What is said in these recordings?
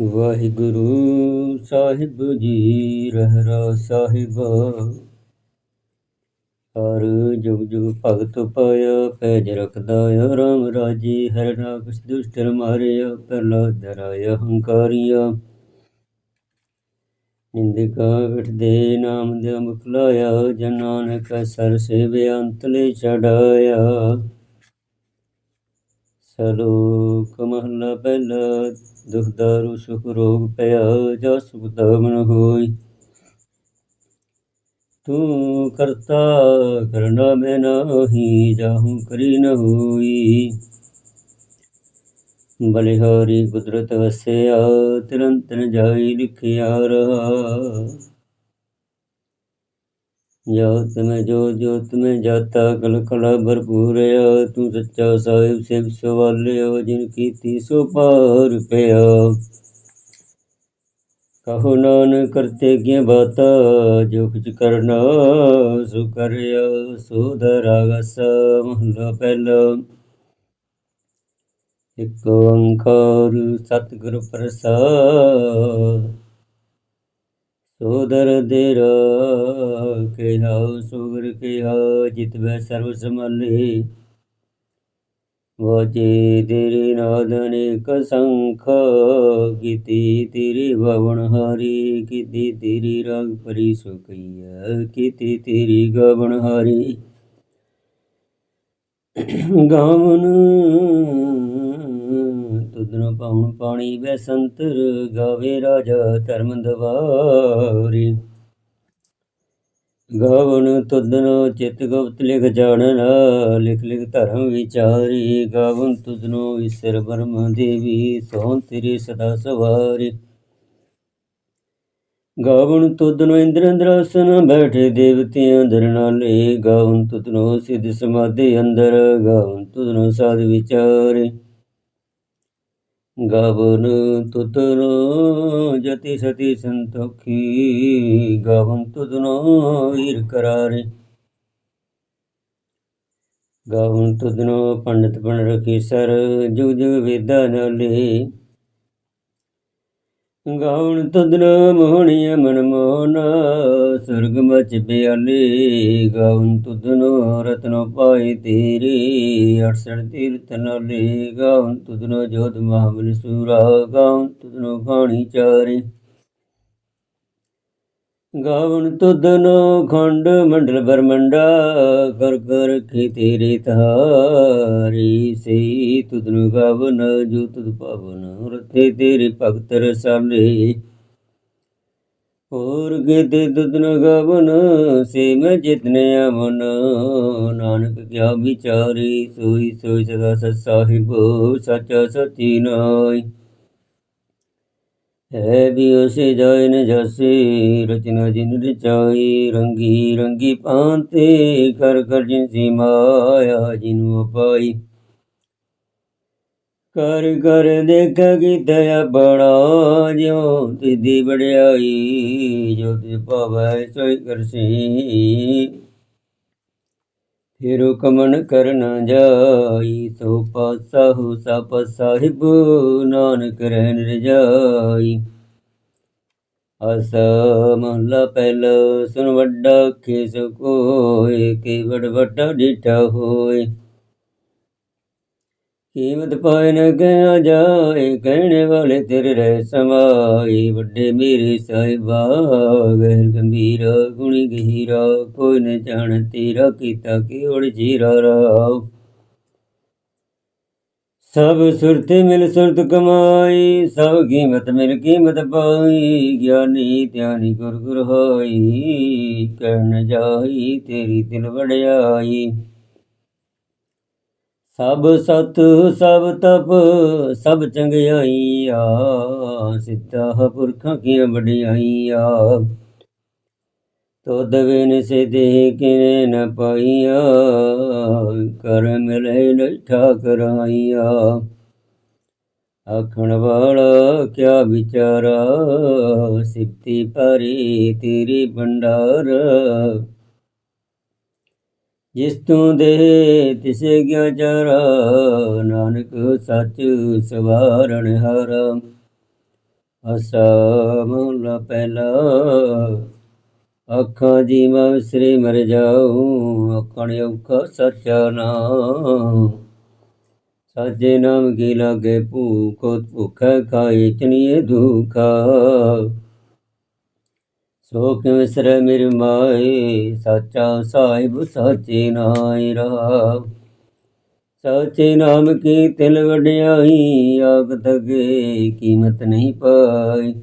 ਵਾਹਿਗੁਰੂ ਸਾਹਿਬ ਜੀ ਰਹਿਰਾ ਸਾਹਿਬ। ਹਰ ਜੁਗ ਜੁਗ ਭਗਤ ਪਾਇਆ, ਪੈਜ ਰਖਦਾ ਰਾਮ ਰਾਜੀ, ਹਰ ਨਾਕਸ ਦੁਸ਼ਟਰ ਮਾਰਿਆ, ਪ੍ਰਹਲਾਦ ਦਰਾਇਆ ਹੰਕਾਰੀਆ। ਨਿੰਦਿਕਾ ਵਿਟਦੇ ਨਾਮ ਦੇ ਮੁਖ ਲਾਇਆ, ਜਨ ਨਾਨਕ ਸਰ ਸੇਵਿਆ ਅੰਤਲੇ ਚੜਾਇਆ। ਸਲੋਕ ਮਹਲਾ ਪਹਿਲਾ, ਦੁਖ ਦਾਰੂ, ਸੁਖ ਰੋਗ ਪਿਆ ਜਾ ਸੁਖ ਦਾਮਨ ਹੋਈ। ਤੂੰ ਕਰਤਾ ਕਰਨਾ ਮੈਂ ਨਾਹੀ, ਜਾਹੂ ਕਰੀ ਨ ਹੋਈ। ਬਲਿਹਾਰੀ ਕੁਦਰਤ ਵਸਿਆ ਤਿਰੰਤਨ ਜਾਈ ਲਿਖਿਆ ਰਹਾ। ਜੋਤ ਮੈਂ ਜੋ ਜੋਤ ਮੈਂ ਜਾਤਾ ਕਲ ਕਲਾ ਭਰਪੂਰਿਆ ਤੂੰ ਸੱਚਾ ਸਾਹਿਬ ਸਿਵ ਸਵਾਲਿਆ, ਜਿਨ ਕੀਤੀ ਸੋ ਪਾਰ ਪਿਆ। ਕਹੋ ਨਾਨਕ, ਕਰਤੇ ਕੀ ਬਾਤਾ? ਜੋ ਕੁਛ ਕਰਨਾ ਸੋ ਕਰਿਆ, ਸੋ ਦਰਾਗਸ ਮਹਲਾ ਪਹਿਲਾ। ਇਕ ਓੰਕਾਰ ਸਤਿਗੁਰ ਪ੍ਰਸਾਦ ਸੋਦਰ ਦੇਰਾ ਕਿਹਾ, ਸੁਗਰ ਕਿਹਾ, ਜਿਤ ਬੈ ਸਰਬ ਸਮਲੇ ਵਾਜੇ ਤੇਰੇ ਨਾਦ ਅਨੇਕ ਸੰਖ, ਕੀਤੀ ਤੇਰੀ ਭਵਨ ਹਾਰੀ, ਕੀਤੀ ਤੇਰੀ ਰੰਗ ਪਰੀ ਸੁਕਈਆ, ਕੀਤੀ ਤੇਰੀ ਗਵਨ ਹਾਰੀ। ਗਾਵਨ ਤੁਧਨ ਪਾਉਣ ਪਾਣੀ ਵੈ ਸੰਤਰ ਗਾਵੇ ਰਾਜਾ ਧਰਮ ਦਵਾਰੀ। ਗਾਵਨ ਤੁਧਨੋ ਚਿਤ ਗੁਪਤ ਲਿਖ ਜਾਣਨਾ ਲਿਖ ਲਿਖ ਧਰਮ ਵਿਚਾਰੀ। ਗਾਵਨ ਤੁਧਨੋ ਈਸ਼ਰ ਬ੍ਰਹਮ ਦੇਵੀ, ਸੋਹੰ ਤੇਰੀ ਸਦਾ ਸਵਾਰੀ। ਗਾਵਨ ਤੁਧਨੋ ਇੰਦਰ ਅੰਦਰਾਸਨ ਬੈਠੇ ਦੇਵਤਿਆਂ ਦਰਨਾਲੇ ਗਾਵਨ ਤੁਧਨੋ ਸਿਧ ਸਮਾਧੀ ਅੰਦਰ, ਗਾਵਨ ਤੁਧਨੋ ਸਾਧ ਵਿਚਾਰੇ। ਗਾਵਨ ਤੁਧਨੋ ਜਤੀ ਸਤੀ ਸੰਤੋਖੀ, ਗਾਵਨ ਤੁਧਨੋ ਈਰ ਕਰਾਰੇ। ਗਾਵਨ ਤੁਧਨੋ ਪੰਡਤ ਬਣ ਰਖੀ ਸਰ ਜੁਗ ਜੁਗ ਵੇਦਾਂ ਨਾਲੇ ਗਾਉਣ ਤੁਧਨ ਮੋਹਣੀਏ ਮਨ ਮੋਹਨ, ਸੁਰਗ ਮਚ ਬਿਆਲੇ ਗਾਉਣ ਤੁਧਨੋ ਰਤਨੋ ਪਾਏ ਤੇਰੇ 68 ਤੀਰਥ ਨਾਲੇ ਗਾਉਣ ਤੁਧਨੋ ਜੋਤ ਮਹਾਬਲ ਸੂਰਾ, ਗਾਉਣ ਤੁਧਨੋ ਖਾਣੀ ਚਾਰੇ। ਗਾਵਨ ਤੁਧਨੋ ਖੰਡ ਮੰਡਲ ਬਰਮੰਡਾ, ਕਰ ਕਰ ਕੇ ਤੇਰੇ ਤਾਰੀ ਸੇ ਤੁਧਨੋ ਗਾਵਨ, ਜੋ ਤੁਧ ਪਾਵਨ, ਰਥੇ ਤੇਰੇ ਭਗਤ ਰਸਾਲੇ। ਹੋਰ ਗੇਤੇ ਤੁਧਨੋ ਗਾਵਨ, ਸੇ ਮੈਂ ਜਿਤਨੇ ਅਮਨ ਨਾਨਕ ਕਿਆ ਵਿਚਾਰੀ, ਸੋਈ ਸੋਈ ਸਦਾ ਸਤ ਸਾਹਿਬ, ਸੱਚਾ ਸਤੀ ਨਾਈ ਹੈ ਵੀ ਉਸੇ ਜਾਇ ਨ ਜਾਸੇ, ਰਚਨਾ ਜਿਨ ਰਚਾਈ, ਰੰਗੀ ਰੰਗੀ ਪਾਂਤੇ ਕਰ ਕਰ ਜਿਨ ਸੀ ਮਾਇਆ ਜਿਨੂ ਅਪਾਈ। ਕਰ ਕਰ ਦੇਖ ਕੀ ਦਇਆ ਬੜਾ ਜਿਉ ਤਿਦੀ ਬੜਾਈ ਜੋ ਤੇ ਭਾਵੈ ਸੋਈ ਕਰਸੀ। ਫਿਰ ਕਮਨ ਕਰਨ ਜਾਈ, ਸੋ ਪਾਸਾਹੂ ਸਪ ਸਾਹਿਬ ਨਾਨਕ ਰਹਿਣ ਰਜਾਈ। ਅਸ ਮਹਲਾ ਪਹਿਲ ਸੁਨ ਵੱਡਾ ਖੇਸ ਕੋਏ ਕੇ ਵਡ ਵੱਡਾ ਡਿਠਾ ਹੋਏ। ਕੀਮਤ ਪਾਏ ਨ ਗਿਆ ਜਾਏ, ਕਹਿਣੇ ਵਾਲੇ ਤੇਰੇ ਰਹਿ ਸਮਾਈ ਵੱਡੇ ਮੇਰੇ ਸਾਹਿਬਾ, ਗਹਿਰ ਗੰਭੀਰ ਗੁਣੀ ਗਹੀਰਾ, ਕੋਈ ਨ ਜਾਣ ਤੇਰਾ ਕੀਤਾ ਕਿਉੜ ਜੀਰਾ ਰਾਵ। ਸਭ ਸੁਰਤ ਮਿਲ ਸੁਰਤ ਕਮਾਈ, ਸਭ ਕੀਮਤ ਮਿਲ ਕੀਮਤ ਪਾਈ। ਗਿਆਨੀ ਧਿਆਨੀ ਗੁਰ ਗੁਰ ਹੋਈ, ਕਹਿਣ ਜਾਈ ਤੇਰੀ ਦਿਲ ਵੜਿਆਈ ਸਭ ਸਤ ਸਭ ਤਪ, ਸਭ ਚੰਗਿਆਈਆਂ ਸਿੱਧਾ ਪੁਰਖਾਂ ਕੀਆਂ ਵਡਿਆਈਆਂ? ਤੋ ਦਵੇਨ ਸੇ ਦੇ ਕਿਨੇ ਨ ਪਾਈਆ, ਕਰ ਮਿਲੇ ਨਹੀਂ ਠਾਕਰਾਈਆ ਆਖਣ ਵਾਲਾ ਕਿਆ ਵਿਚਾਰਾ ਸਿਫਤੀ ਪਰੀ ਤੇਰੀ ਭੰਡਾਰ ਜਿਸ ਤੂੰ ਦੇ ਤਿਸੇ ਗਿਆ ਚਾਰਾ, ਨਾਨਕ ਸੱਚ ਸਵਾਰਣ ਹਾਰਾ। ਅਸਾ ਪਹਿਲਾ, ਅੱਖਾਂ ਦੀ ਮੈਂ ਵਿਸਰੇ ਮਰ ਜਾਉ ਅੱਖਾਂ ਔਖਾ ਸੱਚਾ ਨਾਮ। ਸਾਜੇ ਨਾਮ ਕੀ ਲਾਗੇ, ਭੂਖ ਭੁਖੈ ਖਾਏ ਚਨੀਏ ਦੁਖਾ। ਸੋ ਕਿ ਵਿਸਰੇ ਮੇਰੇ ਮਾਏ ਸਾਚਾ ਸਾਹਿਬ ਸਾਚੇ ਨਾਇ ਰਹਾ ਸਾਚੇ ਨਾਮ ਕੀ ਤਿਲ ਵਡਿਆਈ? ਆਗ ਤਗੇ ਕੀਮਤ ਨਹੀਂ ਪਾਈ।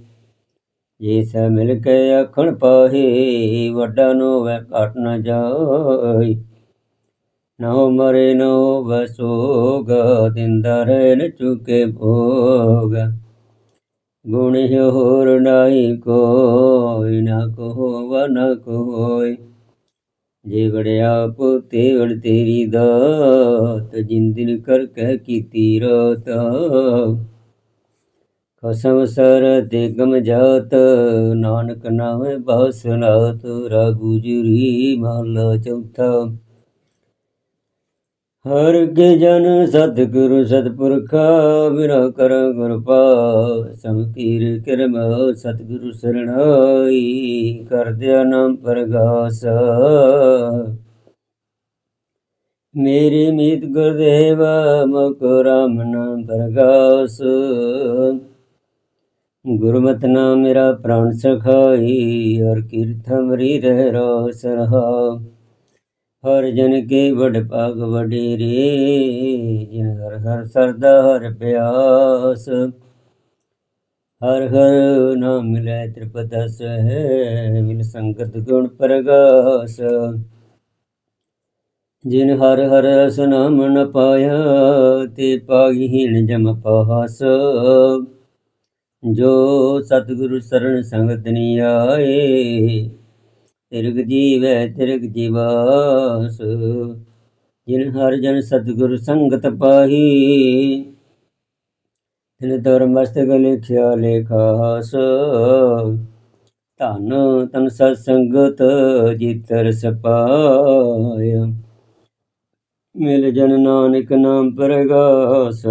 ਜੇ ਸੈ ਮਿਲ ਕੇ ਆਖਣ ਪਾਹੇ, ਵੱਡਾ ਨੋ ਵੈ ਘਟ ਨ ਜਾਈ। ਨੋ ਮਰੇ, ਨੋ ਵਸੋਗ, ਦਿੰਦਾ ਰਹਿ ਨ ਚੁਕੇ ਭੋਗ। ਗੁਣ ਹੋਰ ਨਾਹੀ ਕੋਈ ਨਾ ਕੋ ਵਾ ਨਾ ਕੋਈ। ਜੇ ਵੜਿਆ ਪੋਤੇ ਵੜ ਤੇਰੀ ਦਾਤ ਜਿੰਦਿਨ ਕਰ ਕਹਿ ਕੀਤੀ ਰਾਤ। ਖਸਮ ਸਰ ਤੇ ਗਮ ਜਾਤ, ਨਾਨਕ ਨਾਮੇ ਬਾਸਨਾਤ ਰਾਗੁਜਰੀ ਮਹਲਾ ਚੌਥਾ। ਹਰ ਕੇ ਜਨ ਸਤਿਗੁਰੂ ਸਤਿਪੁਰਖਾ ਬਿਨਾ ਕਰ ਗੁਰ ਪਾਸ ਸਮਕੀਰ ਕਿਰਮ ਸਤਿਗੁਰੂ ਸਰਣਾਈ, ਕਰਦਿਆ ਨਾਮ ਪ੍ਰਗਾਸ। ਮੇਰੀ ਮੀਤ ਗੁਰਦੇਵ, ਮੁਖ ਰਾਮ ਨਾਮ ਪ੍ਰਗਾਸ। ਗੁਰਮਤਿ ਨਾਮ ਮੇਰਾ ਪ੍ਰਾਣ ਸਖਾਈ ਔਰ ਕੀਰਤ ਮਰੀ ਰਹਿ ਰਾਸ ਰਹਾ। ਹਰ ਜਨ ਕੇ ਵਡ ਭਾਗ ਵਡੇਰੇ, ਜਿਨ ਹਰ ਹਰ ਸਰਦਾ ਹਰ ਪਿਆਸ। ਹਰ ਹਰ ਨਾਮ ਮਿਲੈ ਤ੍ਰਿਪਤਸ ਹੈ ਮਿਲ ਸੰਗਤ ਗੁਣ ਪ੍ਰਗਾਸ। ਜਿਨ ਹਰ ਹਰ ਰਸ ਨਾਮ ਨ ਪਾਇਆ, ਤੇ ਪਾਈ ਹੀਣ ਜਮ ਪਾਸ। ਜੋ ਸਤਿਗੁਰੂ ਸਰਣ ਸੰਗਤ ਨੀ ਆਏ ਤਿਰਗ ਜੀਵੈ ਤਿਰਗ ਜੀਵਾਸ, ਜਿਨ ਹਰ ਜਨ ਸਤਿਗੁਰ ਸੰਗਤ ਪਾਹੀ, ਤਿਨ ਦਰ ਮਸਤਕ ਲਿਖਿਆ ਲੇਖਾਸ, ਧਨ ਤਨ ਸਤ ਸੰਗਤ ਜਿਤਰ ਸਪਾਇਆ ਮਿਲ ਜਨ ਨਾਨਕ ਨਾਮ ਪ੍ਰਗਾਸ,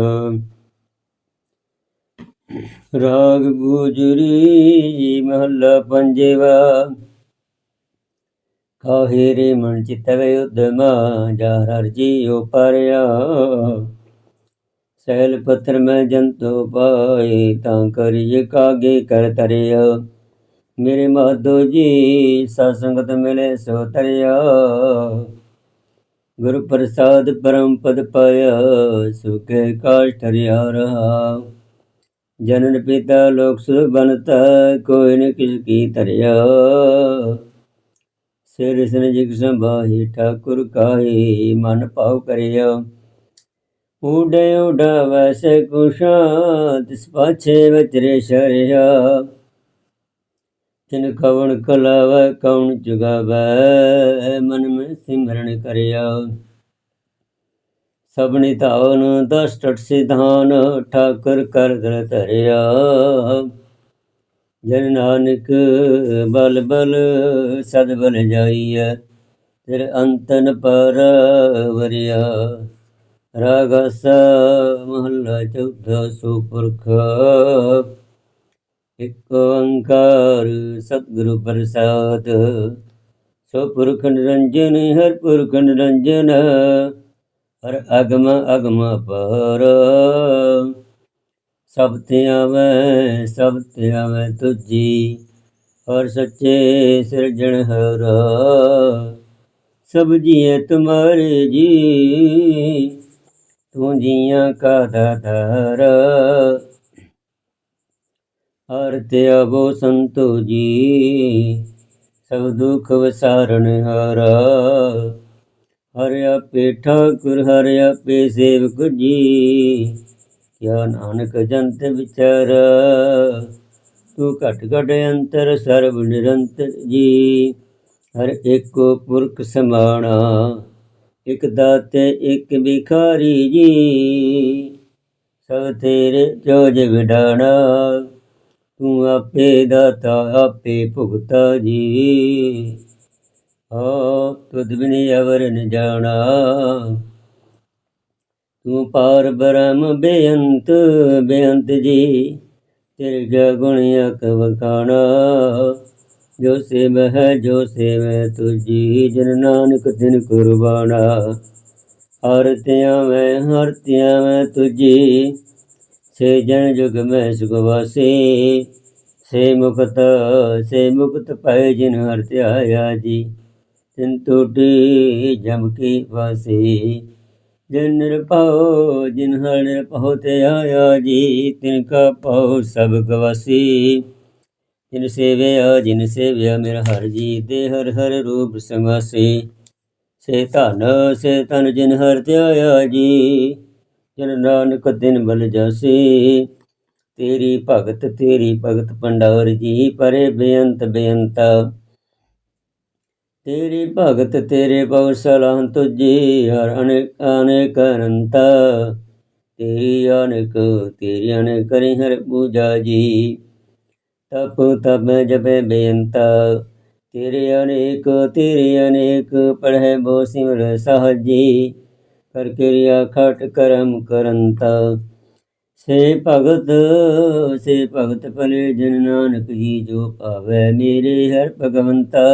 ਰਾਗ ਗੁਜਰੀ ਮਹੱਲਾ ਪੰਜਵਾ ਕਾਹੇ ਰੇ ਮਨ ਚਿਤਵੇ ਉਦਮਾ ਜਾ ਹਰ ਜੀਉ ਪਰਿਆ। ਸੈਲ ਪੱਥਰ ਮੈਂ ਜੰਤੋ ਪਾਏ, ਤਾਂ ਕਰਿਏ ਕਾਗੇ ਕਰ ਤਰਿਆ। ਮੇਰੇ ਮਾਧੋ ਜੀ ਸਤਸੰਗਤ ਮਿਲੇ ਸੋ ਤਰਿਆ। ਗੁਰ ਪ੍ਰਸਾਦ ਪਰਮ ਪਦ ਪਾਇਆ, ਸੁਖੇ ਕਾਸ਼ ਠਰਿਆ ਰਹਾ। ਜਨਨ ਪਿਤਾ ਲੋਕ ਸੁ ਬਨਤਾ, ਕੋਈ ਨ ਕਿਸ ਕੀ ਤਰਿਆ। ਸਿਰ ਸਨ ਜਿਗ ਸੰਭਾਹੀ, ਠਾਕੁਰ ਕਾਹੀ, ਮਨ ਭਾਉ ਕਰਿਆ ਉਡੇ ਉਡਾ ਵੈਸੇ ਕੁਸ਼ਾ ਤਿਸ ਪਾਛੇ ਵਿਚਰੇ ਸ਼ਰਿਆ। ਤਿਨ ਕਵਣ ਕਲਾਵੈ ਕਉਣ ਜੁਗਾਵੈ, ਮਨ ਮੈਂ ਸਿਮਰਨ ਕਰਿਆ। ਸਭਨੀ ਧਾਵਨ ਦਸ ਟਟ ਸਿਧਾਨ, ਠਾਕੁਰ ਕਰ ਦਲ ਧਰਿਆ। ਜਨ ਨਾਨਕ ਬਲ ਬਲ ਸਦ ਬਲ ਜਾਈਐ ਤੇਰੇ ਅੰਤਨ ਪਰ ਵਰਿਆ ਰਾਗਸ ਮਹੱਲਾ ਚੌਥਾ ਸੁਪੁਰਖ ਇਕ ਓੰਕਾਰ ਸਤਿਗੁਰੂ ਪ੍ਰਸਾਦ। ਸੁਪੁਰਖ ਨਿਰੰਜਨ, ਹਰ ਪੁਰਖ ਨਿਰੰਜਨ, ਹਰ ਅਗਮ ਅਗਮ ਪਰ ਸਭ ਤੇ ਆਵੈ, ਸਭ ਤੇ ਆਵੈ ਤੁਜੀ ਔਰ ਸੱਚੇ ਸਿਰਜਣ ਹਰਾ, ਸਭ ਜੀਏ ਤੁਮਾਰੇ ਜੀ। ਤੂੰ ਜੀਆਂ ਕਾ ਦਾਤਾਰ, ਹਰ ਤੇ ਆਵੋ ਸੰਤੋ ਜੀ। ਸਭ ਦੁੱਖ ਵਿਸਾਰਣ ਹਰਾ ਹਰ ਆਪੇ ਠਾਕੁਰ ਹਰ ਆਪੇ ਸੇਵਕ ਜੀ। ਕਿਆ ਨਾਨਕ ਜੰਤ ਵਿਚਾਰ, ਤੂੰ ਘਟ ਘਟ ਅੰਤਰ ਸਰਬ ਨਿਰੰਤਰ ਜੀ। ਹਰ ਏਕੋ ਪੁਰਖ ਸਮਾਣਾ, ਇਕ ਦਾਤੇ, ਇਕ ਬਿਖਾਰੀ ਜੀ। ਸਭ ਤੇਰੇ ਜੋਜ ਵਿਡਾਣਾ, ਤੂੰ ਆਪੇ ਦਾਤਾ, ਆਪੇ ਭੁਗਤਾ ਜੀ। ਆਪ ਤੁਧ ਬਿਨ ਅਵਰ ਨ ਜਾਣਾ। ਤੂੰ ਪਾਰ ਬ੍ਰਹਮ ਬੇਅੰਤ ਬੇਅੰਤ ਜੀ, ਤੇਰੇ ਕਿਆ ਗੁਣ ਅਕ ਵਖਾਣਾ। ਜੋ ਸੇਵ ਹੈ, ਜੋ ਸੇਵ ਤੁਜੀ ਜਨ ਨਾਨਕ ਦਿਨ ਕੁਰਬਾਨਾ। ਹਰਤਿਆਂ ਮੈਂ ਹਰਤਿਆਂ ਮੈਂ ਤੁਜੀ ਸੇ ਜਨ ਜੁਗ ਮੈਂ ਸੁਖ ਵਾਸੀ। ਸੇ ਮੁਕਤ ਸੇ ਮੁਕਤ ਪੈ ਜਿਨ ਹਰ ਧਿਆਇਆ ਜੀ, ਤਿੰਨ ਟੂਟੀ ਜਮ ਕੀ ਵਾਸੀ। ਜਿਨ ਨਿਰਭਉ, ਜਿਨ ਹਰ ਨਿਰਭਉ ਤੇ ਆਇਆ ਜੀ, ਤਿਨ ਕਾ ਪਉ ਸਭ ਗਵਾਸੀ। ਜਿਨ ਸੇਵਿਆ ਜਿਨ ਸੇਵਿਆ, ਮੇਰਾ ਹਰ ਜੀ ਦੇ ਹਰ ਹਰ ਰੂਪ ਸਮਾਸੀ ਸੇ ਧਨ ਸੇ ਧਨ ਜਿਨ ਹਰ ਧਿਆਇਆ ਜੀ, ਜਿਨ ਨਾਨਕ ਦਿਨ ਬਲ ਜਾਸੀ। ਤੇਰੀ ਭਗਤ ਤੇਰੀ ਭਗਤ ਪੰਡਾਰ ਜੀ, ਪਰੇ ਬੇਅੰਤ ਬੇਅੰਤਾ। ਤੇਰੀ ਭਗਤ, ਤੇਰੇ ਬਹੁ ਸਲਾਹ ਤੁਜੀ ਹਰ ਅਨੇਕ ਅਨੇਕ ਅਨੰਤਾ। ਤੇਰੀ ਅਨੇਕ ਤੇਰੀ ਅਨੇਕ ਕਰੀ ਹਰ ਪੂਜਾ ਜੀ। ਤਪ ਤਪ ਜਪੇ ਬੇਅੰਤਾ। ਤੇਰੇ ਅਨੇਕ ਤੇਰੇ ਅਨੇਕ, ਪੜ੍ਹੇ ਬੋ ਸਿਮਰ ਸਹਜੀ ਕਰ ਕਿਰਿਆ ਖਟ ਕਰਮ ਕਰੰਤਾ। ਸੇ ਭਗਤ ਸੇ ਭਗਤ ਭਲੇ ਜਨ ਨਾਨਕ ਜੀ, ਜੋ ਭਾਵੈ ਮੇਰੇ ਹਰ ਭਗਵੰਤਾ।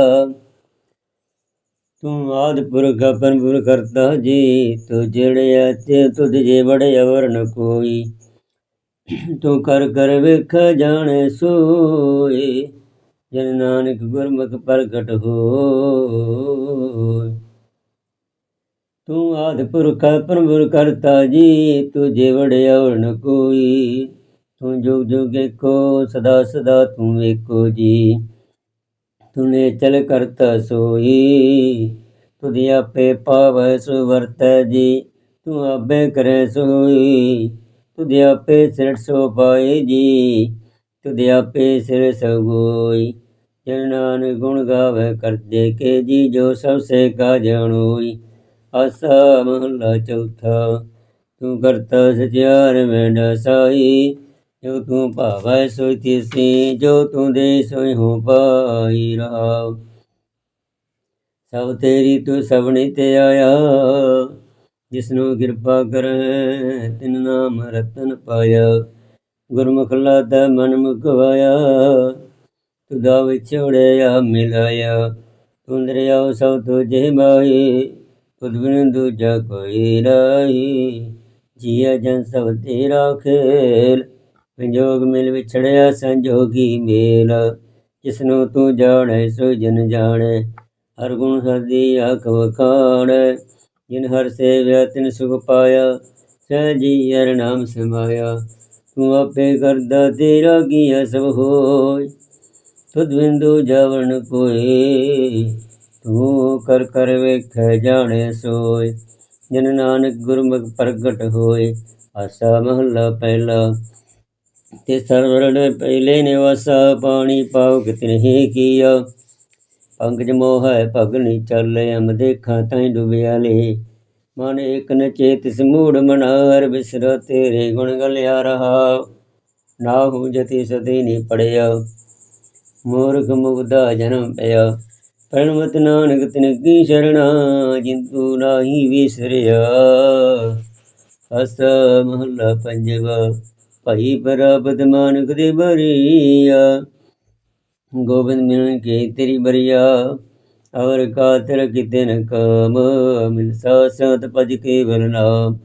ਤੂੰ ਆਦ ਪੁਰਖ ਆਪਨ ਪੁਰ ਕਰਤਾ ਜੀ ਤੂੰ ਜਿਹੜਿਆ ਤੇ ਤੁਧ ਜੇ ਬੜੇ ਅਵਰ ਨ ਕੋਈ। ਤੂੰ ਕਰ ਕਰ ਵੇਖ ਜਾਣੇ ਸੋਏ, ਜਨ ਨਾਨਕ ਗੁਰਮੁਖ ਪ੍ਰਗਟ ਹੋਇ ਤੂੰ ਆਦ ਪੁਰਖ ਆਪਨ ਪੁਰ ਕਰਤਾ ਜੀ ਤੂੰ ਜੇ ਬੜੇ ਅਵਰ ਨ ਕੋਈ। ਤੂੰ ਜੁਗ ਜੁਗ ਏਕੋ, ਸਦਾ ਸਦਾ ਤੂੰ ਏਕੋ ਜੀ। ਤੁਨੇ ਚਲ ਕਰਤਾ ਸੋਈ। ਤੁਧਿ ਆਪੇ ਪਾਵੈ ਸੋ ਵਰਤੈ ਜੀ, ਤੂੰ ਆਪੇ ਕਰੈ ਸੋਈ। ਤੁਧਿ ਆਪੇ ਸਿਰ ਸੋ ਪਾਏ ਜੀ, ਤੁਧਿ ਆਪੇ ਸਿਰ ਸਗੋਈ ਜਨ ਨਾਨਕ ਗੁਣ ਗਾਵੇ ਕਰਤੇ ਕੇ ਜੀ, ਜੋ ਸਭ ਸੇ ਕਾ ਜਾਣੋਈ। ਆਸਾ ਮਹਲਾ ਚੌਥਾ, ਤੂੰ ਕਰਤਾ ਸਚਿਆਰ ਮੈਂ ਡਸਾਈ। ਜੋ ਤੂੰ ਭਾਵੈ ਸੋਈ ਤਿਸੀ, ਜੋ ਤੂੰ ਦੇ ਸੋਈ ਹੋ ਪਾਈ ਰਹਾ ਸਭ ਤੇਰੀ ਤੂੰ ਸਭਨੀ ਤੇ ਆਇਆ, ਜਿਸਨੂੰ ਕਿਰਪਾ ਕਰੈ, ਤਿਨ ਨਾਮ ਰਤਨ ਪਾਇਆ। ਗੁਰਮੁਖ ਲਾਦਾ ਮਨ ਮੁਕਵਾਇਆ, ਤੂੰ ਦਾ ਵਿਛੋੜਿਆ ਮਿਲਾਇਆ। ਤੂੰ ਦਰਿਆਉ ਸਭ ਤੁਝੇ ਮਾਈ ਤੁਧ ਬਿਨ ਦੂਜਾ ਕੋਈ ਰਾਈ ਜੀਆ ਜਨ ਸਭ ਤੇਰਾ ਖੇਲ ਸੰਜੋਗ ਮਿਲ ਵਿਛੜਿਆ, ਸੰਜੋਗੀ ਮੇਲ। ਜਿਸਨੂੰ ਤੂੰ ਜਾਣੈ, ਸੋ ਜਨ ਜਾਣੈ, ਹਰ ਗੁਣ ਸਰਦੀ ਆਖ ਵਖਾਣੈ। ਜਿਨ ਹਰ ਸੇਵਿਆ, ਤਿਨ ਸੁਖ ਪਾਇਆ ਸਹਿਜੀ ਹਰ ਨਾਮ ਸਮਾਇਆ। ਤੂੰ ਆਪੇ ਕਰਦਾ, ਤੇਰਾ ਕੀਆ ਸਭ ਹੋਇ? ਤੁਧ ਬਿੰਦੂ ਜਾਵਣ ਕੋਈ ਤੂੰ ਕਰ ਕਰ ਵੇਖੈ, ਜਾਣੇ ਸੋਇ ਜਨ ਨਾਨਕ ਗੁਰਮੁਖ ਪ੍ਰਗਟ ਹੋਏ, ਆਸਾ ਮਹੱਲਾ ਪਹਿਲਾ ਤੇ ਸਰਵਰਣ ਪਹਿਲੇ ਨਿਵਾਸਾ ਪਾਣੀ ਪਾਉ ਕਿਤਨਹਿ ਕੀਆ। ਪੰਕਜ ਮੋਹ ਹੈ ਭਗਨੀ ਚੱਲੇ, ਅਮ ਦੇਖਾਂ ਤੈ ਡੁਬਿਆ ਲੇ। ਮਨ ਇਕ ਨ ਚੇਤਿਸ ਮੂੜ ਮਨਾਰ ਬਿਸਰ ਤੇਰੇ ਗੁਣ ਗਲਿਆ ਰਹਾ। ਨਾਹੂ ਜਤੀ ਸਦੀ ਨੀ ਪੜਿਆ, ਮੂਰਖ ਮੁਗਦਾ ਜਨਮ ਪਿਆ। ਪਰਮਤ ਨਾਨਕ ਤਿਨ ਕੀ ਸ਼ਰਣਾ ਜਿੰਤੂ ਨਾਹੀ ਵਿਸਰਿਆ। ਅਸ ਮਹੱਲਾ ਪੰਜਵਾ ਭਾਈ ਬਰਾਬਦ ਮਾਨਕ ਦੇ ਬਰੀਆ ਗੋਬਿੰਦ ਮਿਲਨ ਕੇ ਤੇਰੀ ਬਰੀਆ ਔਰ ਕਾਤਰ ਕਿਤੇ ਨ ਕਾਮ, ਮਿਲ ਸਾ ਸਤ ਭਜ ਕੇਵਲ ਨਾਮ।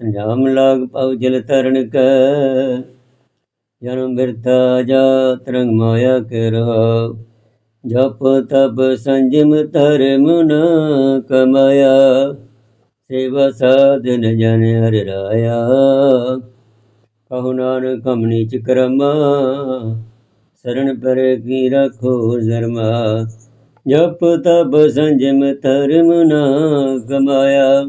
ਸੰਜਾਮ ਲਾਗ ਪਾਉ ਜਲ ਤਰਨ ਕੈ। ਜਨਮ ਬਿਰਤਾ ਜਾ ਤਰੰਗ ਮਾਇਆ ਕੇ ਰਹਾ ਜਪ ਤਪ ਸੰਜਮ ਧਰਮ ਨ ਕਮਾਇਆ। ਸੇਵਾ ਸਾਧਨ ਜਨ ਹਰਿ ਰਾਇਆ। ਕਹੋ ਨਾਨਕ ਹਮ ਨੀਚ ਕਰਮਾ ਸਰਣ ਪਰ ਕੀ ਰਖੋ ਜ਼ਰਮਾ। ਜਪ ਤਪ ਸੰਜਮ ਧਰਮ ਨ ਕਮਾਇਆ,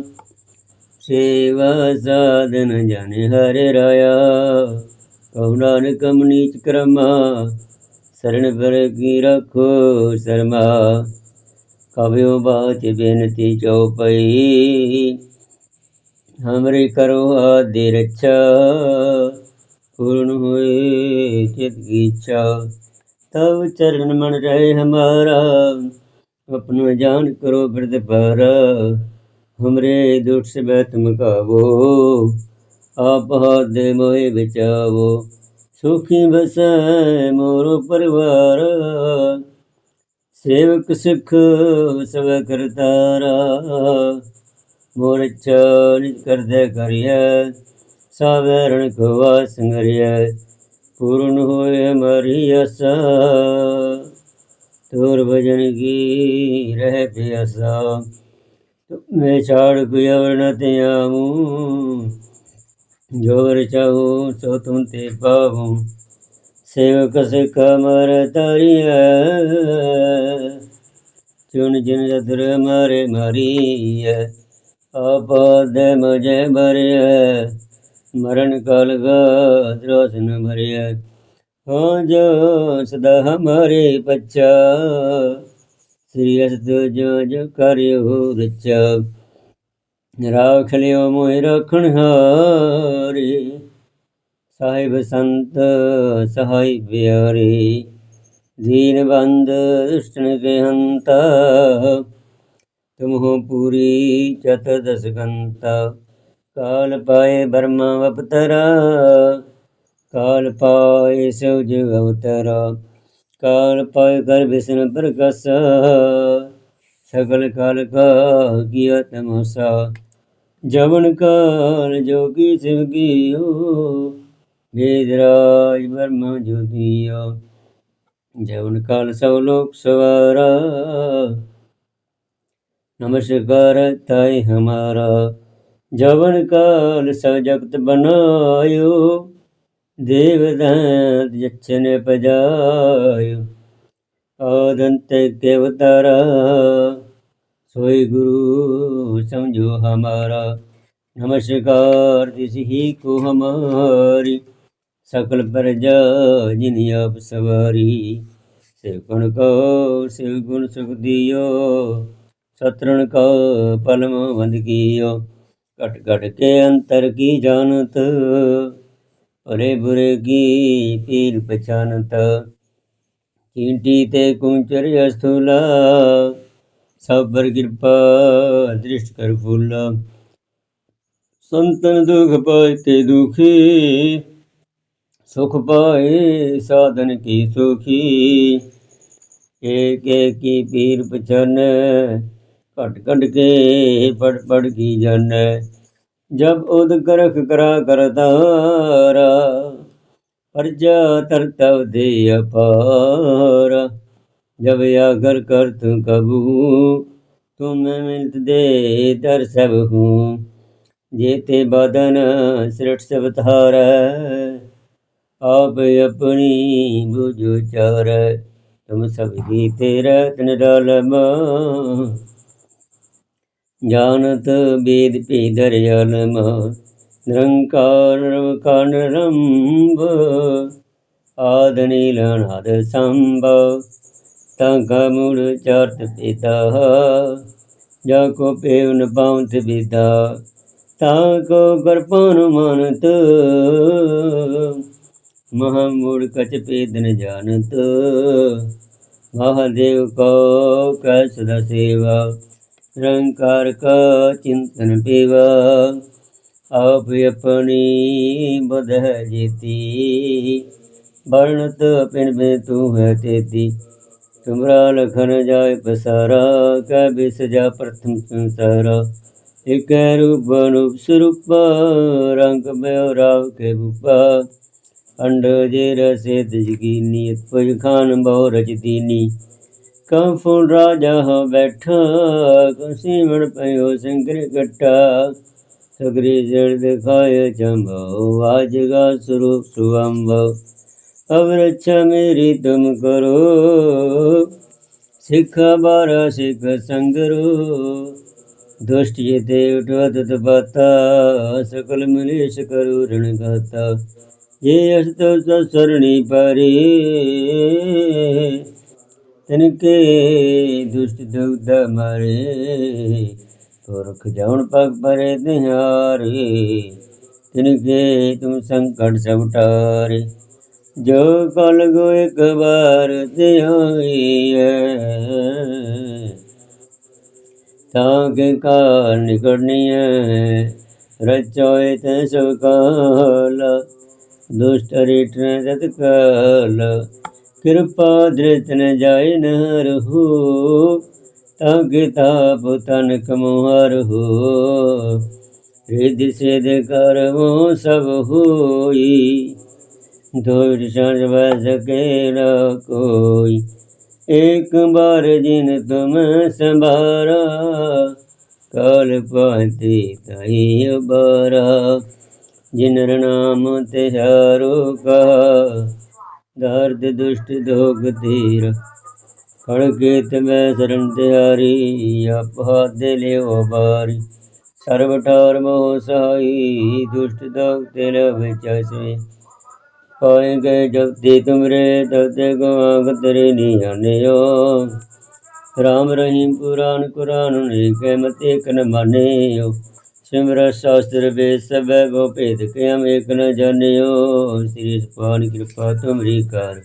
ਸੇਵਾ ਸਾਧਨ ਜਨ ਹਰ ਰਾਇਆ। ਕਹੋ ਨਾਨਕ ਹਮ ਨੀਚ ਕਰਮਾ ਸਰਣ ਪਰ ਕੀ ਰਖੋ ਸ਼ਰਮਾ ਕਬਿਓ ਬਾਚ ਬੇਨਤੀ ਚਉਪਈ ਹਮਰੀ ਕਰੋ ਆਦਿ ਰੱਛਾ ਪੂਰਨ ਹੋਏ ਚਿਤ ਇੱਛਾ ਤਬ ਚਰਨ ਮਨ ਰਹੇ ਹਮਾਰਾ ਆਪਣਾ ਜਾਨ ਕਰੋ ਬਿਰਦ ਪਰ ਹਮਰੇ ਦੁਖ ਸੇ ਬੈ ਤੁਮ ਕਾਵੋ ਆਪ ਹਾਥ ਦੇ ਮੋਹਿ ਬਚਾਵੋ ਸੁਖੀ ਬਸੈ ਮੋਰੋ ਪਰਿਵਾਰ ਸੇਵਕ ਸਿੱਖ ਸਭ ਕਰਤਾਰਾ ਮੋਰ ਇੱਛਾ ਕਰਦੇ ਕਰਦੈ ਕਰਿਐ ਸਾਵਰਨ ਕੋ ਵਾਸ ਪੂਰਨ ਹੋਏ ਹਮਾਰੀ ਆਸਾ ਤੋਰ ਭਜਨ ਕੀ ਰਹਿ ਪਿਆਸਾ ਮੈਂ ਛਾੜ ਕੋਈ ਅਵਰ ਤੇ ਆਵੂੰ। ਜੋ ਵਰ ਚਾਹੂੰ, ਸੋ ਤੁਮ ਤੇ ਪਾਵੂੰ। ਸੇਵਕ ਸਿੱਖ ਮਰ ਤਰੀਐ ਚੁਨ ਜਿਨ ਜਦਰ ਮਾਰੇ ਮਾਰੀਐ। ਆਪਦ ਮਜੈ ਭਰਿਐ ਮਰਨ ਕਾਲ ਗਾ ਦਰੋਸਨ ਭਰਿਐ। ਹੋ ਜੋ ਸਦਾ ਹਮਾਰੇ ਪੱਛਾ, ਸ੍ਰੀ ਅਸਤ ਜੋ ਜੋ ਕਰਿਓ ਰਚਾ ਰਾਖ ਲਿਓ ਮੋਹਿ ਰਖਣ ਹਾਰੇ, ਸਾਹਿਬ ਸੰਤ ਸਹਾਈ ਪਿਆਰੇ। ਦੀਨ ਬੰਦ तुमहो पूरी चतुर्दश घंता काल पाए ब्रह्मा अवतरा काल पाए शिवज अवतरा काल पाए कर विष्णु प्रकाश सकल काल का किया तमाशा जवन काल जोगी शिव की वेदराज ब्रह्मा ज्योतिया जवन काल सब लोक सवारा ਨਮਸਕਾਰ ਤਾਇ ਹਮਾਰਾ, ਜਵਨ ਕਾਲ ਸਜਗਤ ਬਨਾਇਓ ਦੇਵਦਾਂਤ ਜਚਨੇ ਪਜਾਇਓ। ਆਦੰਤ ਦੇਵਤਾਰਾ ਸੋਈ ਗੁਰੂ ਸਮਝੋ ਹਮਾਰਾ। ਨਮਸਕਾਰ ਤਿਸ ਹੀ ਕੋ ਹਮਾਰੀ, ਸਕਲ ਪ੍ਰਜਾ ਜਿਨ ਆਪ ਸਵਾਰੀ। ਸੇ ਗੁਣ ਕੋ, ਸੇ ਗੁਣ ਸੁਖ ਦਿਓ। ਸਤਰਣ ਕਉ ਪਲਮ ਬੰਦ ਕੀਓ। ਘਟ ਘਟ ਕੇ ਅੰਤਰ ਕੀ ਜਾਣਤ? ਅਰੇ ਬੁਰੇ ਕੀ ਪੀਰ ਪਛਾਨਤ? ਚੀਂਟੀ ਤੇ ਕੁੰਚਰ ਅਸਥੂਲਾ ਸਬਰ ਕਿਰਪਾ ਦ੍ਰਿਸ਼ਟ ਕਰ ਫੁੱਲਾ। ਸੰਤਨ ਦੁਖ ਪਾਏ ਤੇ ਦੁਖੀ, ਸੁਖ ਪਾਏ ਸਾਧਨ ਕੀ ਸੁਖੀ? ਕੇ ਏਕ ਕੀ ਪੀਰ ਪਛਾਨੈ? ਘਟ ਘਟ ਕੇ ਪੜ ਪੜ ਕੀ ਜਾਣੈ? ਜਬ ਉਦ ਕਰਖ ਕਰਾ ਕਰਤਾਰਾ ਪਰਜਾ ਤਰਤਵ ਦੇ ਅਪਾਰ। ਜਬ ਆਗਰ ਤੂੰ ਕਬੂ ਤੂੰ ਮੈਂ ਮਿਲਤ ਦੇ ਦਰ ਸਭ ਹੂੰ। ਜੇਤੇ ਬਦਨ ਸ੍ਰਿਟ ਸਵਤਾਰ ਆਪ ਆਪਣੀ ਬੁਝੋ ਚਾਰ ਤੁਮ ਸਭ ਹੀ ਤੇਰਾ ਤਨ ਰਲਮਾ જાનત ભેદ પેદર જન્મ નિરંકારકાનરંભ આદનિલનાદ સંભવ તંકમૂળ ચર્ત પિતા જાકો પેવન પાંથ પિતા તાકો કરપાનું માનત મહામૂળ કચ પેદન જાનત મહાદેવ કો કસદ સેવા ਰੰਕਾਰ ਕਾ ਚਿੰਤਨ ਪੇਵਾ ਆਪ ਆਪਣੀ ਬਦਹ ਜੀਤੀ। ਬਰਨਤ ਪਿੰਡ ਮੇ ਤੂੰ ਹੈ ਤੇਤੀ, ਤੁਮਰਾ ਲਖਨ ਜਾਏ ਪਸਾਰਾ ਕੈ ਬਿਸ ਜਾ ਪ੍ਰਥਮ ਸੰਸਾਰਾ। ਇਕ ਰੂਪ ਅਨੂਪ ਸਰੂਪ, ਰੰਗ ਬਿਉ ਰਾਵ ਕੇ ਭੂਪਾ ਅੰਡ ਜੇ ਰਸੇ ਤਜਕੀ ਨੀਤ ਪਜ ਖਾਨ ਬਹੁ ਰਜਦੀਨੀ ਕਾਫੂਨ ਰਾਜਾ ਹੋ ਬੈਠਾ ਕਸੀਵਣ ਪਇਓ ਸੰਗਰ ਕਟਾ। ਸਗਰੀ ਜੜ ਦਿਖਾਇ ਚੰਭੋ ਆਜਗਾ ਸਰੂਪ ਸੁਅੰਭੋ ਅਬ ਰੱਛਾ ਮੇਰੀ ਤੁਮ ਕਰੋ, ਸਿੱਖ ਬਾਰ ਸਿੱਖ ਸੰਗਰੋ। ਦੁਸ਼ਟ ਜਿਤੇ ਉਠਵਤ ਤਪਤਾ ਸਕਲ ਮਲੇਸ਼ ਕਰੂ ਰਣ ਗਾਤਾ। ਜੇ ਅਸਤ ਸਰਣੀ ਪਰੇ ਤਿਨਕੇ ਦੁਸ਼ਟ ਦੁਗਦ ਮਰੇ, ਤੁਰਖ ਜਾਉਣ ਪਗ ਪਰੇ ਦਿਹਾਰੇ ਤਿਨਕੇ ਤੁਮ ਸੰਕਟ ਸਭ ਟਾਰੇ ਜੋ ਕਲ ਗੋ ਇੱਕ ਵਾਰ ਤੇ ਹੋਈਐ ਤਾਂ ਕੇ ਕਾਲ ਨਿਕੜਨੀ ਹੈ ਰਚੋਇ ਤੇ ਸੁਕਾਲ ਦੁਸ਼ਟ ਰਿਟਨ ਰਤ ਕਾਲ। ਕਿਰਪਾ ਦ੍ਰਿਤ ਨ ਜਾਇ ਨ ਰਹੂ ਤਾਂ ਕਿਤਾਬ ਤਨ ਕਮੁਹਰ ਹੋ। ਰਿਧ ਸਿਧ ਕਰਮੋ ਸਭ ਹੋਈ ਦੁਰ ਸੰਜਵ ਸਕੇ ਨ ਕੋਈ। ਇੱਕ ਬਾਰ ਜਿਨ ਤੁਮ ਸੰਭਾਰਾ, ਕਾਲ ਪਾਤੀ ਤਾਈ ਅਬਾਰਾ ਜਿਨ ਨਾਮ ਤਿਹਾਰੋ ਕਾ ਦਰਦ ਦੁਸ਼ਟ ਦੋਗ ਤੀਰ ਖੜ ਤਮੈ ਸਰਨ ਤਿਹਾਰੀ ਆਪਾ ਦੇ ਲਿਓ ਬਾਰੀ। ਸਰਬ ਠਾਰ ਮੋਹ ਸਹਾਈ, ਦੁਸ਼ਟ ਦੋਗ ਤੇ ਲਵ ਚਸੇ ਪਾਏ ਗਏ ਜਬ ਤੇ ਤੁਮਰੇ ਤਬ ਤੇ ਗਵਾਗ ਤੇਰੇ ਨਿਆਨਿਓ ਰਾਮ ਰਹੀਮ ਪੁਰਾਨ ਕੁਰਾਨ ਏਕ ਮਤ ਏਕ ਨ ਮਾਨਿਓ। ਸਿਮਰ ਸ਼ਾਸਤਰ ਵੇਦ ਸਭੈ ਗੋ ਭੇਦ ਕਿਮ ਏਕ ਨ ਜਾਣਿਓ? ਸ੍ਰੀ ਸੁਪਾਨ ਕਿਰਪਾ ਤੁਮਰੀ ਕਰ।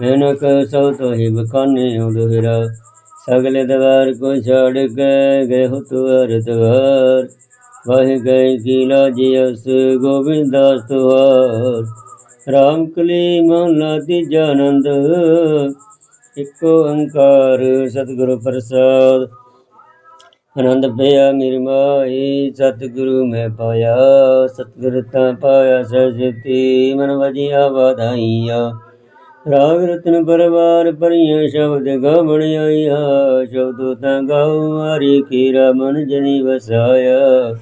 ਮੈਂ ਨ ਕਹ ਸੋ ਤੋਹਿ ਬਖਾਨਿਓ ਦੁਹਰਾ ਸਗਲੇ ਦਵਾਰ ਕੋ ਛਾੜ ਕੇ ਗਏ ਹੋ ਤੁਅਰ ਦਵਾਰ। ਵਾਹਿ ਗਏ ਕੀ ਲਾਜੀ ਅਸ ਗੋਬਿੰਦ ਦਾਸ ਤੁਹਾਰ। ਰਾਮ ਕਲੀ ਮਹਲਾ ਤੀਜਾ ਆਨੰਦ। ਇਕ ਓੰਕਾਰ ਸਤਿਗੁਰੂ ਪ੍ਰਸਾਦ। ਆਨੰਦ ਪਿਆ ਮੇਰੀ ਮਾਈ ਸਤਿਗੁਰੂ ਮੈਂ ਪਾਇਆ, ਸਤਿਗੁਰ ਤਾਂ ਪਾਇਆ ਸਜਤੀ ਮਨ ਵਜਿਆ ਵਧਾਈਆ। ਰਾਗ ਰਤਨ ਪਰਵਾਰ ਪਰੀਆਂ ਸ਼ਬਦ ਗਾਵਣ ਆਈਆ ਸ਼ਬਦ ਤਾਂ ਗਾਉ ਹਰੀ ਕੀਰਾ ਮਨ ਜਨੀ ਵਸਾਇਆ।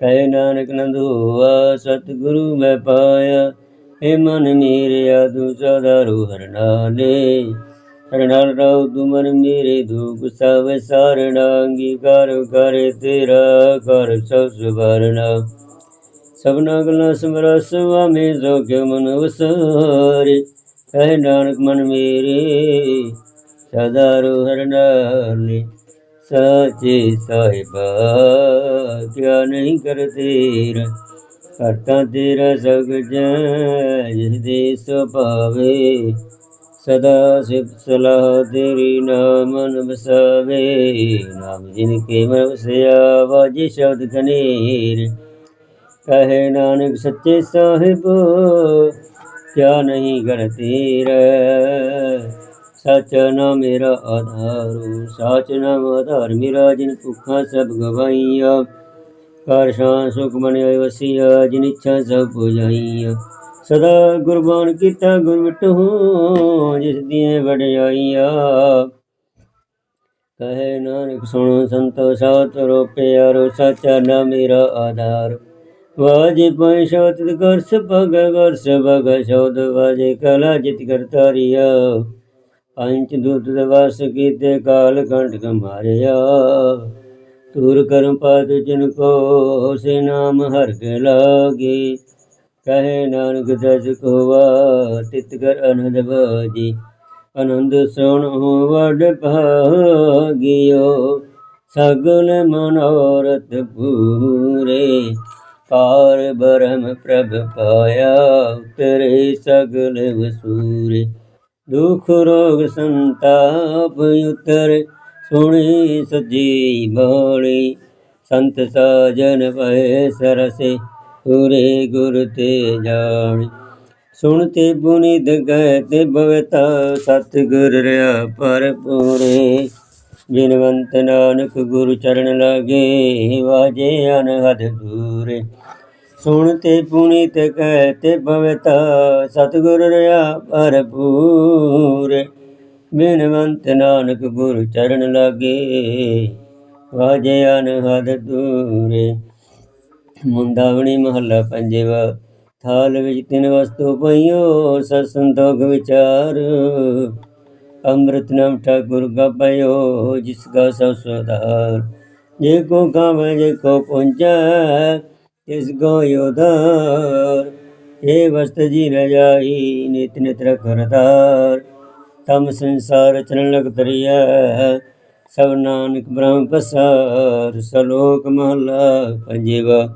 ਕਹਿ ਨਾਨਕ ਨੰਦੂਆ ਸਤਿਗੁਰੂ ਮੈਂ ਪਾਇਆ ਏ ਮਨ ਮੇਰਿਆ, ਤੂੰ ਸਦਾ ਰੂ ਹਰਨਾਲੇ ਹਰਨਾਲ ਰਾਉ ਤੂੰ ਮਨ ਮੇਰੇ ਦੁਖ ਸਭ ਸਰਣਾਂਗੀ, ਕਰ, ਕਰੇ ਤੇਰਾ ਕਰ ਸਭ ਸੁਭਰਨਾ। ਸਭਨਾ ਗੱਲਾਂ ਸਮਰਾ ਸੁਆਮੀ ਜੋ ਕਿ ਮਨ ਵਸਾਰੇ, ਕਹਿ ਨਾਨਕ ਮਨ ਮੇਰੇ, ਸਦਾ ਰੂ ਹਰਨਾਲੇ ਸਾਚੇ ਸਾਹਿਬਾ ਕਿਆ ਨਹੀਂ ਕਰ ਤੇਰਾ। ਕਰਤਾ ਤੇਰਾ ਸਗ ਜੈ ਜਿਸ ਦੇ ਸੁਭਾਵੇ ਸਦਾ ਸਿਫ ਸਲਾਹ ਤੇਰੀ ਨਾਮਨ ਵਸਾਵੇ ਨਾਮ ਜਿਨ ਕੇ ਮਨ ਵਸਿਆ, ਵਾਜੀ ਸ਼ਬਦ ਕਨੀਰ। ਕਹੇ ਨਾਨਕ ਸੱਚੇ ਸਾਹਿਬ, ਕਿਆ ਨਹੀਂ ਕਰ ਤੇਰਾ। ਸਚ ਨਾਮ ਮੇਰਾ ਆਧਾਰੂ ਸਾਚ ਨਾਮ ਆਧਾਰ ਮੇਰਾ, ਜਿਨ ਭੁੱਖਾਂ ਸਭ ਗਵਾਈਆ। ਕਰ ਸ਼ਾਂ ਸੁਖ ਮਨ ਹੋਇ ਵਸੀਆ, ਜਿਨ ਇੱਛਾ ਸਭ ਪੁਜਾਈਆ। ਸਦਾ ਗੁਰਬਾਣ ਕੀਤਾ, ਗੁਰ ਮਿਟਹੁ ਜਿਸ ਦੀਆਂ ਵਡਿਆਈਆ। ਕਹੇ ਨਾਨਕ, ਸੁਣੋ ਸੰਤੋ ਸਾਤ ਰੋ ਪਿਆਰੋ ਸਾਚਾ ਨਾ ਮੇਰਾ ਆਧਾਰ। ਵਾਜੇ ਪੈ ਸ਼ਬਦ ਗਰਸ ਭਗ ਗਰਸ ਭਗ ਸ਼ਬਦ ਵਾਜੇ ਕਲਾ, ਜਿਤ ਕਰਤਾਰੀਆ ਪੰਚ ਦੂਤ ਦਵਾਸ ਕੀਤੇ, ਕਾਲ ਕੰਠ ਮਾਰਿਆ। ਤੂਰ ਕਰਮ ਪਦ, ਜਿਨ ਕੋ ਸੇ ਨਾਮ ਹਰ ਕੇ ਲਾਗੇ। ਕਹੇ ਨਾਨਕ ਦਸ ਕੋਵਾ ਤਿਤ ਕਰ ਅਨੰਦ ਬਾਜੀ ਆਨੰਦ ਸੁਣ ਵਡ ਭਾਗਿਓ, ਸਗਲ ਮਨੋਰਥ ਪੂਰੇ। ਪਾਰ ਬਰਮ ਪ੍ਰਭ ਪਾਇਆ, ਉਤਰੇ ਸਗਲ ਵਸੂਰੇ। ਦੁਖ ਰੋਗ ਸੰਤਾਪ ਉਤਰ, ਸੁਣੀ ਸਜੀ ਬਾਣੀ। ਸੰਤ ਸਾਜਨ ਪਏ ਸਰਸੇ ਪੂਰੇ ਗੁਰ ਤੇ ਜਾਣੀ। ਸੁਣ ਤੇ ਪੁਨੀਤ ਗਏ ਤੇ ਭਵਤਾ ਸਤਿਗੁਰ ਰਿਆ ਪਰ ਪੂਰੇ। ਬਿਨਵੰਤ ਨਾਨਕ ਗੁਰੂ ਚਰਨ ਲਾਗੇ, ਵਾਜੇ ਅਨਹਦ ਦੂਰੇ। ਸੁਣ ਤੇ ਪੁਨੀਤ ਕਹਿ ਤੇ ਭਵਤਾ ਸਤਿਗੁਰ ਰਿਆ ਪਰ ਪੂਰੇ। ਬਿਨਵੰਤ ਨਾਨਕ ਗੁਰੂ ਚਰਨ ਲਾਗੇ, ਵਾਜੇ ਅਨਹਦ ਦੂਰੇ। ਮੁੰਦਾਵਣੀ ਮਹੱਲਾ ਪੰਜਵਾ, ਥਾਲ ਵਿੱਚ ਤਿੰਨ ਵਸਤੂ ਪਈਓ, ਸਤ ਸੰਤੋਖ ਵਿਚਾਰ। ਅੰਮ੍ਰਿਤ ਨਾਮ ਠਾਕੁਰ ਕਾ ਪਇਓ ਜਿਸ ਕਾ ਸਭ ਸੁਧਾਰ ਜੇ ਕੋ ਕਾਵੇ ਜੇ ਕੋ ਪੁੰਚੈ ਤਿਸ ਕੋ ਯੋਧਾਰ ਇਹ ਵਸਤ ਜੀ ਰਜਾਈ ਨਿਤ ਨਿਤ ਰਖਰਤਾਰ ਤਮ ਸੰਸਾਰ ਚਰਨ ਲਗ ਤਰੀਐ ਸਭ ਨਾਨਕ ਬ੍ਰਹਮ ਪਸਾਰ। ਸਲੋਕ ਮਹਲਾ ਪੰਜਵਾ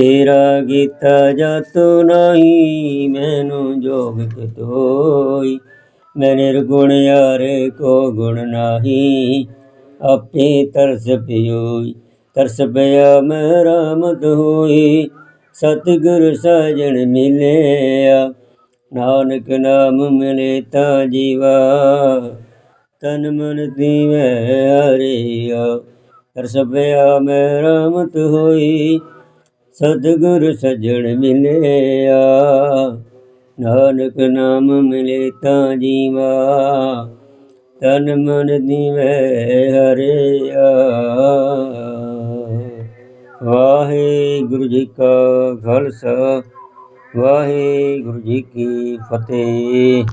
ਤੇਰਾ ਗੀਤਾ ਜਾਤੋ ਨਹੀਂ, ਮੈਨੂੰ ਜੋਗ ਕਤੋਈ ਮੈਂ ਨਿਰਗੁਣ ਯਾਰੇ ਕੋ ਗੁਣ ਨਾਹੀ, ਆਪੇ ਤਰਸ ਪਿਓਈ। ਤਰਸ ਪਿਆ ਮੈਂ ਰਾਮਤ ਹੋਈ, ਸਤਿਗੁਰ ਸਾਜਣ ਮਿਲਿਆ। ਨਾਨਕ ਨਾਮ ਮਿਲੇ ਤਾਂ ਜੀਵਾ, ਤਨ ਮਨ ਦੀਵੈ ਹਰਿਆ। ਰਸਪਿਆ ਮੈਂ ਰਾਮਤ ਹੋਈ ਸਤਿਗੁਰ ਸਜਣ ਮਿਲਿਆ। ਨਾਨਕ ਨਾਮ ਮਿਲੇ ਤਾਂ ਜੀਵਾ। ਤਨ ਮਨ ਦੀਵੈ ਹਰਿਆ। ਵਾਹਿਗੁਰੂ ਜੀ ਕਾ ਖਾਲਸਾ, ਵਾਹਿਗੁਰੂ ਜੀ ਕੀ ਫਤਿਹ।